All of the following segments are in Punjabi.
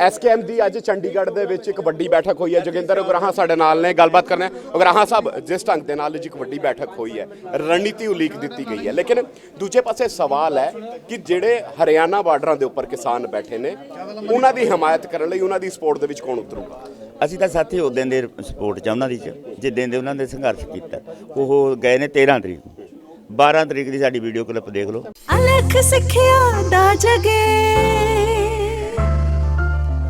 ਐਸਕੇਐਮ ਦੀ ਅੱਜ ਚੰਡੀਗੜ੍ਹ ਦੇ ਵਿੱਚ ਇੱਕ ਵੱਡੀ ਬੈਠਕ ਹੋਈ ਹੈ। ਜੋਗਿੰਦਰ ਉਗਰਾਹਾਂ ਸਾਡੇ ਨਾਲ ਨੇ ਗੱਲਬਾਤ ਕਰਨਾ ਉਗਰਾਹਾਂ ਸਾਹਿਬ ਜਿਸ ਢੰਗ ਦੇ ਨਾਲ ਅੱਜ ਇੱਕ ਵੱਡੀ ਬੈਠਕ ਹੋਈ ਹੈ ਰਣਨੀਤੀ ਉਲੀਕ ਦਿੱਤੀ ਗਈ ਹੈ। ਲੇਕਿਨ ਦੂਜੇ ਪਾਸੇ ਸਵਾਲ ਹੈ ਕਿ ਜਿਹੜੇ ਹਰਿਆਣਾ ਬਾਰਡਰਾਂ ਦੇ ਉੱਪਰ ਕਿਸਾਨ ਬੈਠੇ ਨੇ ਉਹਨਾਂ ਦੀ ਹਮਾਇਤ ਕਰਨ ਲਈ ਉਹਨਾਂ ਦੀ ਸਪੋਰਟ ਦੇ ਵਿੱਚ ਕੌਣ ਉਤਰੂਗਾ? ਅਸੀਂ ਤਾਂ ਸਾਥੀ ਉਦੋਂ ਦੇ ਸਪੋਰਟ ਚ ਉਹਨਾਂ ਦੀ ਚ ਜਿੱਦਾਂ ਦੇ ਉਹਨਾਂ ਨੇ ਸੰਘਰਸ਼ ਕੀਤਾ। ਉਹ ਗਏ ਨੇ 13 ਤਰੀਕ ਨੂੰ। 12 ਤਰੀਕ ਦੀ ਸਾਡੀ ਵੀਡੀਓ ਕਲਿੱਪ ਦੇਖ ਲਓ। ਅਲਖ ਸਿੱਖਿਆ ਦਾ ਜਗੇ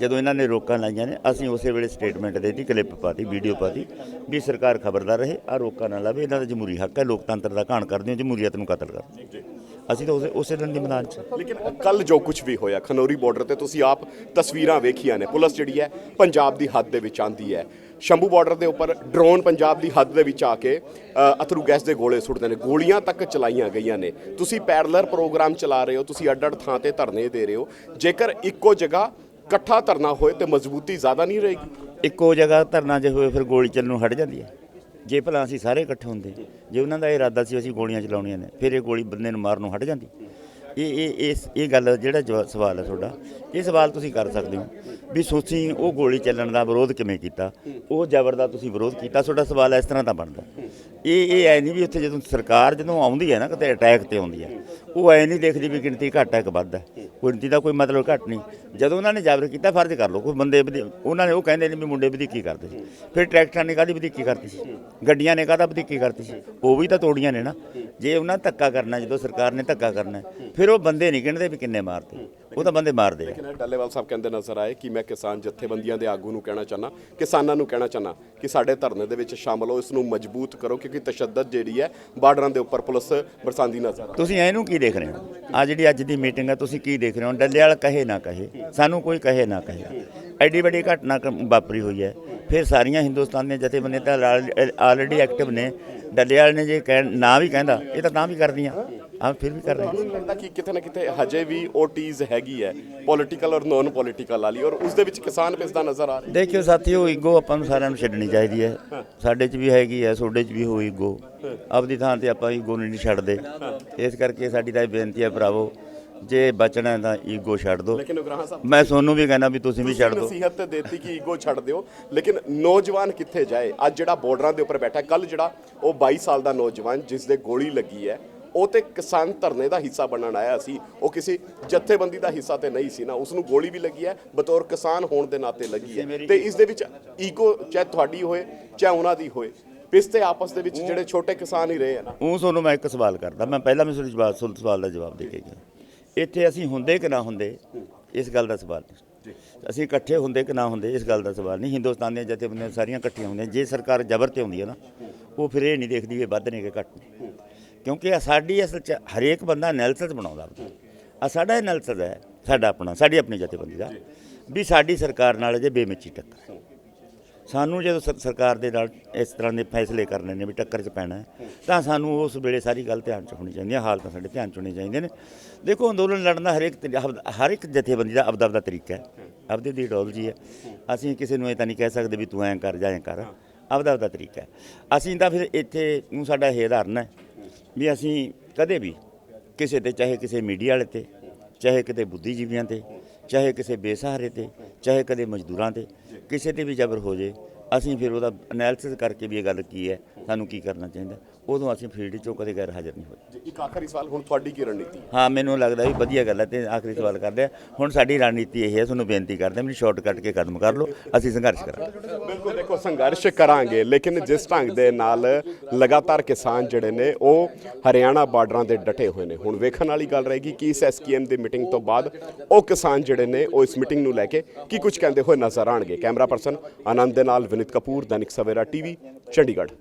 ਜਦੋਂ ਇਹਨਾਂ ਨੇ ਰੋਕਾਂ ਲਾਈਆਂ ਨੇ, ਅਸੀਂ ਉਸੇ ਵੇਲੇ ਸਟੇਟਮੈਂਟ ਦੇਤੀ ਕਲਿੱਪ ਪਾਤੀ ਵੀਡੀਓ ਪਾਤੀ, ਵੀ ਸਰਕਾਰ ਖਬਰਦਾਰ ਰਹੇ ਆ ਰੋਕਾਂ ਨਾ ਲਾਵੇ, ਇਹਨਾਂ ਦਾ ਜਮਹੂਰੀ ਹੱਕ ਹੈ, ਲੋਕਤੰਤਰ ਦਾ ਘਾਣ ਕਰਦੇ ਹੋ ਜਮਹੂਰੀਅਤ ਨੂੰ ਕਤਲ ਕਰਦੇ ਅਸੀਂ ਤਾਂ ਉਸੇ ਉਸੇ ਦਿਨ ਦੀ ਮੈਦਾਨ 'ਚ ਲੇਕਿਨ ਕੱਲ ਜੋ ਕੁਝ ਵੀ ਹੋਇਆ, ਖਨੌਰੀ ਬਾਰਡਰ ਤੇ ਤੁਸੀਂ ਆਪ ਤਸਵੀਰਾਂ ਵੇਖੀਆਂ ਨੇ, ਪੁਲਿਸ ਜਿਹੜੀ ਹੈ ਪੰਜਾਬ ਦੀ ਹੱਦ ਦੇ ਵਿੱਚ ਆਂਦੀ ਹੈ। ਸ਼ੰਭੂ ਬਾਰਡਰ ਦੇ ਉੱਪਰ ਡਰੋਨ ਪੰਜਾਬ ਦੀ ਹੱਦ ਦੇ ਵਿੱਚ ਆ ਕੇ ਅਥਰੂ ਗੈਸ ਦੇ ਗੋਲੇ ਸੁੱਟਦੇ ਨੇ, ਗੋਲੀਆਂ ਤੱਕ ਚਲਾਈਆਂ ਗਈਆਂ ਨੇ। ਤੁਸੀਂ ਪੈਰਲਰ ਪ੍ਰੋਗਰਾਮ ਚਲਾ ਰਹੇ ਹੋ, ਤੁਸੀਂ ਅੱਡ-ਅੱਡ ਥਾਂ ਤੇ ਧਰਨੇ ਦੇ ਰਹੇ ਹੋ। ਜੇਕਰ ਇੱਕੋ ਜਗ੍ਹਾ ਇਕੱਠਾ ਧਰਨਾ ਹੋਏ ਤੇ ਮਜ਼ਬੂਤੀ ਜ਼ਿਆਦਾ ਨਹੀਂ ਰਹੇਗੀ। ਇੱਕੋ ਜਗ੍ਹਾ ਧਰਨਾ ਜੇ ਹੋਏ ਫਿਰ ਗੋਲੀ ਚੱਲਣ ਨੂੰ ਹਟ ਜਾਂਦੀ ਹੈ। ਜੇ ਭਲਾ ਅਸੀਂ ਸਾਰੇ ਇਕੱਠੇ ਹੁੰਦੇ, ਜੇ ਉਹਨਾਂ ਦਾ ਇਰਾਦਾ ਸੀ ਅਸੀਂ ਗੋਲੀਆਂ ਚਲਾਉਣੀਆਂ ਨੇ, ਫਿਰ ਇਹ ਗੋਲੀ ਬੰਦੇ ਨੂੰ ਮਾਰਨ ਨੂੰ ਹਟ ਜਾਂਦੀ। ਇਹ ਇਹ, ਇਸ, ਇਹ ਗੱਲ ਜਿਹੜਾ ਜਵਾ- ਸਵਾਲ ਹੈ ਤੁਹਾਡਾ, ਇਹ ਸਵਾਲ ਤੁਸੀਂ ਕਰ ਸਕਦੇ ਹੋ ਵੀ ਤੁਸੀਂ ਉਹ ਗੋਲੀ ਚੱਲਣ ਦਾ ਵਿਰੋਧ ਕਿਵੇਂ ਕੀਤਾ, ਉਹ ਜ਼ਬਰ ਦਾ ਤੁਸੀਂ ਵਿਰੋਧ ਕੀਤਾ, ਤੁਹਾਡਾ ਸਵਾਲ ਇਸ ਤਰ੍ਹਾਂ ਦਾ ਬਣਦਾ। ਇਹ ਇਹ ਐ ਨਹੀਂ ਵੀ ਉੱਥੇ ਜਦੋਂ ਸਰਕਾਰ ਜਦੋਂ ਆਉਂਦੀ ਹੈ ਨਾ ਕਿਤੇ ਅਟੈਕ ਤੇ ਆਉਂਦੀ ਹੈ, ਉਹ ਐ ਨਹੀਂ ਦੇਖਦੀ ਵੀ ਗਿਣਤੀ ਘੱਟ ਹੈ ਕਿ ਵੱਧ ਹੈ। ਗਿਣਤੀ ਦਾ ਕੋਈ ਮਤਲਬ ਘੱਟ ਨਹੀਂ। ਜਦੋਂ ਉਹਨਾਂ ਨੇ ਜ਼ਬਰ ਕੀਤਾ, ਫਰਜ਼ ਕਰ ਲਓ, ਕੋਈ ਬੰਦੇ ਉਹਨਾਂ ਨੇ ਉਹ ਕਹਿੰਦੇ ਨੇ ਵੀ ਮੁੰਡੇ ਵਧੀਕੀ ਕਰਦੇ ਸੀ। ਫਿਰ ਟਰੈਕਟਰਾਂ ਨੇ ਕਾਹਦੀ ਵਧੀਕੀ ਕਰਤੀ ਸੀ? ਗੱਡੀਆਂ ਨੇ ਕਾਹਦਾ ਵਧੀਕੀ ਕਰਤੀ ਸੀ? ਉਹ ਵੀ ਤਾਂ ਤੋੜੀਆਂ ਨੇ ਨਾ। ਜੇ ਉਹਨਾਂ ਧੱਕਾ ਕਰਨਾ, ਜਦੋਂ ਸਰਕਾਰ ਨੇ ਧੱਕਾ ਕਰਨਾ, ਫਿਰ ਉਹ ਬੰਦੇ ਨਹੀਂ ਗਿਣਦੇ ਵੀ ਕਿੰਨੇ ਮਾਰਦੇ। ਉਹ ਤਾਂ ਬੰਦੇ ਮਾਰਦੇ ਆ। ਲੇਕਿਨ ਡੱਲੇਵਾਲ ਸਾਹਿਬ ਕਹਿੰਦੇ ਨਜ਼ਰ ਆਏ ਕਿ ਮੈਂ ਕਿਸਾਨ ਜਥੇਬੰਦੀਆਂ ਦੇ ਆਗੂ ਨੂੰ ਕਹਿਣਾ ਚਾਹਨਾ ਕਿਸਾਨਾਂ ਨੂੰ ਕਹਿਣਾ ਚਾਹਨਾ ਕਿ ਸਾਡੇ ਧਰਨੇ ਦੇ ਵਿੱਚ ਸ਼ਾਮਲ ਹੋ ਇਸ ਨੂੰ ਮਜ਼ਬੂਤ ਕਰੋ ਕਿਉਂਕਿ ਤਸ਼ੱਦਦ ਜਿਹੜੀ ਹੈ ਬਾਰਡਰਾਂ ਦੇ ਉੱਪਰ ਪੁਲਿਸ ਬਰਸਾਂਦੀ ਨਜ਼ਰ ਆ। ਤੁਸੀਂ ਇਹਨੂੰ ਕੀ ਦੇਖ ਰਹੇ ਹੋ? ਆ ਜਿਹੜੀ ਅੱਜ ਦੀ ਮੀਟਿੰਗ ਹੈ ਤੁਸੀਂ ਕੀ ਦੇਖ ਰਹੇ ਹੋ? ਡੱਲੇ ਵਾਲਾ ਕਹੇ ਨਾ ਕਹੇ ਸਾਨੂੰ ਕੋਈ ਕਹੇ ਨਾ ਕਹੇ। ਐਡੀ ਵੱਡੀ ਘਟਨਾ ਵਾਪਰੀ ਹੋਈ ਹੈ। ਫਿਰ ਸਾਰੀਆਂ ਹਿੰਦੁਸਤਾਨ ਦੀਆਂ ਜਥੇਬੰਦੀਆਂ ਤਾਂ ਆਲਰੇਡੀ ਐਕਟਿਵ ਨੇ। ਡੱਲੇ ਵਾਲੇ ਨੇ ਜੇ ਕਹਿ ਨਾ ਵੀ ਕਹਿੰਦਾ ਇਹ ਤਾਂ ਤਾਂ ਵੀ ਕਰਦੀਆਂ। ਆ ਫਿਰ ਵੀ ਕਰ ਰਹੇ ਲੱਗਦਾ ਕਿ ਕਿਤੇ ਨਾ ਕਿਤੇ ਹਜੇ ਵੀ ਉਹ ਟੀਜ਼ ਹੈਗੀ ਹੈ ਪੋਲੀਟੀਕਲ ਔਰ ਨੋਨ ਪੋਲੀਟੀਕਲ ਵਾਲੀ ਔਰ ਉਸ ਦੇ ਵਿੱਚ ਕਿਸਾਨ ਪਿਸਦਾ ਨਜ਼ਰ ਆ ਰਿਹਾ। ਦੇਖਿਓ ਸਾਥੀਓ ਈਗੋ ਆਪਾਂ ਨੂੰ ਸਾਰਿਆਂ ਨੂੰ ਛੱਡਣੀ ਚਾਹੀਦੀ ਹੈ। ਸਾਡੇ 'ਚ ਵੀ ਹੈਗੀ ਹੈ ਤੁਹਾਡੇ 'ਚ ਵੀ ਹੋ। ਈਗੋ ਆਪਦੀ ਥਾਂ ਤੇ ਆਪਾਂ ਈਗੋ ਨਹੀਂ ਛੱਡਦੇ। ਇਸ ਕਰਕੇ ਸਾਡੀ ਤਾਂ ਇਹ ਬੇਨਤੀ ਹੈ ਭਰਾਵੋ ਜੇ ਬਚਣਾ ਤਾਂ ਈਗੋ ਛੱਡ ਦਿਓ। ਲੇਕਿਨ ਉਗਰਾਹਾਂ ਸਾਹਿਬ ਮੈਂ ਤੁਹਾਨੂੰ ਵੀ ਕਹਿੰਦਾ ਵੀ ਤੁਸੀਂ ਵੀ ਛੱਡ ਦਿਓ। ਨਸੀਹਤ ਤੇ ਦੇਤੀ ਕਿ ਈਗੋ ਛੱਡ ਦਿਓ ਲੇਕਿਨ ਨੌਜਵਾਨ ਕਿੱਥੇ ਜਾਏ? ਅੱਜ ਜਿਹੜਾ ਬਾਰਡਰਾਂ ਦੇ ਉੱਪਰ ਬੈਠਾ ਕੱਲ ਜਿਹੜਾ ਉਹ 22 ਸਾਲ ਦਾ ਨੌਜਵਾਨ ਜਿਸ ਦੇ ਗੋਲੀ ਲੱਗੀ ਹੈ ਉਹ ਤੇ ਕਿਸਾਨ ਧਰਨੇ ਦਾ ਹਿੱਸਾ ਬਣਨ ਆਇਆ ਸੀ। ਉਹ ਕਿਸੇ ਜਥੇਬੰਦੀ ਦਾ ਹਿੱਸਾ ਤੇ ਨਹੀਂ ਸੀ ਨਾ ਉਸ ਨੂੰ ਗੋਲੀ ਵੀ ਲੱਗੀ ਹੈ ਬਤੌਰ ਕਿਸਾਨ ਹੋਣ ਦੇ ਨਾਤੇ ਲੱਗੀ ਹੈ। ਤੇ ਇਸ ਦੇ ਵਿੱਚ ਈਗੋ ਚਾਹੇ ਤੁਹਾਡੀ ਹੋਏ ਚਾਹੇ ਉਹਨਾਂ ਦੀ ਹੋਏ ਪਿਸਤੇ ਆਪਸ ਦੇ ਵਿੱਚ ਜਿਹੜੇ ਛੋਟੇ ਕਿਸਾਨ ਹੀ ਰਹੇ ਆ ਨਾ। ਉਹ ਤੁਹਾਨੂੰ ਮੈਂ ਇੱਕ ਸਵਾਲ ਕਰਦਾ ਮੈਂ ਪਹਿਲਾਂ ਵੀ ਤੁਹਾਨੂੰ ਸਵਾਲ ਦਾ ਜਵਾਬ ਦੇ ਕੇ ਗਿਆ। ਇੱਥੇ ਅਸੀਂ ਹੁੰਦੇ ਕਿ ਨਾ ਹੁੰਦੇ ਇਸ ਗੱਲ ਦਾ ਸਵਾਲ ਨਹੀਂ। ਅਸੀਂ ਇਕੱਠੇ ਹੁੰਦੇ ਕਿ ਨਾ ਹੁੰਦੇ ਇਸ ਗੱਲ ਦਾ ਸਵਾਲ ਨਹੀਂ। ਹਿੰਦੁਸਤਾਨ ਦੀਆਂ ਜਥੇਬੰਦੀਆਂ ਸਾਰੀਆਂ ਇਕੱਠੀਆਂ ਹੁੰਦੀਆਂ। ਜੇ ਸਰਕਾਰ ਜ਼ਬਰ ਤੇ ਹੁੰਦੀ ਹੈ ਨਾ ਉਹ ਫਿਰ ਇਹ ਨਹੀਂ ਦੇਖਦੀ ਵੀ ਵੱਧ ਨੇ ਕਿ ਘੱਟ ਨੇ। ਕਿਉਂਕਿ ਇਹ ਸਾਡੀ ਅਸਲ ਚ ਹਰੇਕ ਬੰਦਾ ਐਨਾਲਿਸਿਸ ਬਣਾਉਂਦਾ ਆ ਸਾਡਾ ਐਨਾਲਿਸਿਸ ਹੈ ਸਾਡਾ ਆਪਣਾ ਸਾਡੀ ਆਪਣੀ ਜਥੇਬੰਦੀ ਦਾ ਵੀ ਸਾਡੀ ਸਰਕਾਰ ਨਾਲ ਜੇ ਬੇਮਿੱਚੀ ਟੱਕਰ ਹੈ। ਸਾਨੂੰ ਜਦੋਂ ਸਰ- ਸਰਕਾਰ ਦੇ ਨਾਲ ਇਸ ਤਰ੍ਹਾਂ ਦੇ ਫੈਸਲੇ ਕਰਨੇ ਨੇ ਵੀ ਟੱਕਰ 'ਚ ਪੈਣਾ ਹੈ, ਤਾਂ ਸਾਨੂੰ ਉਸ ਵੇਲੇ ਸਾਰੀ ਗੱਲ ਧਿਆਨ 'ਚ ਹੋਣੀ ਚਾਹੀਦੀ ਹੈ, ਹਾਲਤਾਂ ਸਾਡੇ ਧਿਆਨ 'ਚ ਹੋਣੀ ਚਾਹੀਦੀਆਂ ਨੇ। ਦੇਖੋ, ਅੰਦੋਲਨ ਲੜਨ ਦਾ ਹਰੇਕ ਤਰੀ- ਹਰ- ਹਰ ਇੱਕ ਜਥੇਬੰਦੀ ਦਾ ਆਪਦਾ ਆਪਦਾ ਤਰੀਕਾ ਹੈ, ਆਪਦੀ ਦੀ ਇਡੀਓਲੋਜੀ ਹੈ। ਅਸੀਂ ਕਿਸੇ ਨੂੰ ਇਹ ਤਾਂ ਨਹੀਂ ਕਹਿ ਸਕਦੇ ਵੀ ਤੂੰ ਐਂ ਕਰ ਜਾਂ ਐਂ ਕਰ, ਆਪਦਾ ਆਪਦਾ ਤਰੀਕਾ ਹੈ। ਅਸੀਂ ਤਾਂ ਫਿਰ ਇੱਥੇ ਨੂੰ ਸਾਡਾ ਇਹ ਉਦਾਹਰਨ ਹੈ ਵੀ ਅਸੀਂ ਕਦੇ ਵੀ ਕਿਸੇ ਤੇ, ਚਾਹੇ ਕਿਸੇ ਮੀਡੀਆ ਵਾਲੇ ਤੇ, ਚਾਹੇ ਕਿਤੇ ਬੁੱਧੀਜੀਵੀਆਂ ਤੇ ਚਾਹੇ ਕਿਸੇ ਬੇਸਹਾਰੇ ਤੇ ਚਾਹੇ ਕਦੇ ਮਜ਼ਦੂਰਾਂ ਤੇ ਕਿਸੇ ਤੇ ਵੀ ਜ਼ਬਰ ਹੋ ਜੇ ਅਸੀਂ ਫਿਰ ਉਹਦਾ ਐਨਾਲਿਸਿਸ ਕਰਕੇ ਵੀ ਇਹ ਗੱਲ ਕੀ ਹੈ ਸਾਨੂੰ ਕੀ ਕਰਨਾ ਚਾਹੀਦਾ। ਉਦੋਂ ਅਸੀਂ ਫੀਲਡ 'ਚੋਂ ਕਦੇ ਗੈਰ ਹਾਜ਼ਰ ਨਹੀਂ ਹੋਏ। ਜੀ, ਇੱਕ ਆਖਰੀ ਸਵਾਲ ਹੁਣ ਤੁਹਾਡੀ ਕੀ ਰਣਨੀਤੀ ਹਾਂ? ਮੈਨੂੰ ਲੱਗਦਾ ਵੀ ਵਧੀਆ ਗੱਲ ਹੈ ਤੇ ਆਖਰੀ ਸਵਾਲ ਕਰਦੇ ਆ। ਹੁਣ ਸਾਡੀ ਰਣਨੀਤੀ ਇਹ ਹੈ ਤੁਹਾਨੂੰ ਬੇਨਤੀ ਕਰਦੇ ਮੈਨੂੰ ਸ਼ਾਰਟ ਕੱਟ ਕੇ ਕਦਮ ਕਰ ਲਓ ਅਸੀਂ ਸੰਘਰਸ਼ ਕਰਾਂਗੇ। ਬਿਲਕੁਲ ਦੇਖੋ ਸੰਘਰਸ਼ ਕਰਾਂਗੇ ਲੇਕਿਨ ਜਿਸ ਢੰਗ ਦੇ ਨਾਲ ਲਗਾਤਾਰ ਕਿਸਾਨ ਜਿਹੜੇ ਨੇ ਉਹ ਹਰਿਆਣਾ ਬਾਰਡਰਾਂ ਦੇ ਡਟੇ ਹੋਏ ਨੇ। ਹੁਣ ਵੇਖਣ ਵਾਲੀ ਗੱਲ ਰਹੇਗੀ ਕਿ ਇਸ ਐਸਕੇਐਮ ਦੀ ਮੀਟਿੰਗ ਤੋਂ ਬਾਅਦ ਉਹ ਕਿਸਾਨ ਜਿਹੜੇ ਨੇ ਉਹ ਇਸ ਮੀਟਿੰਗ ਨੂੰ ਲੈ ਕੇ ਕੀ ਕੁਝ ਕਹਿੰਦੇ ਹੋਏ ਨਜ਼ਰ ਆਣਗੇ ਕੈਮਰਾ ਪਰਸਨ ਆਨੰਦ ਦੇ ਨਾਲ ਵਿਨਿਤ ਕਪੂਰ ਦੈਨਿਕ ਸਵੇਰਾ ਟੀਵੀ ਚੰਡੀਗੜ੍ਹ।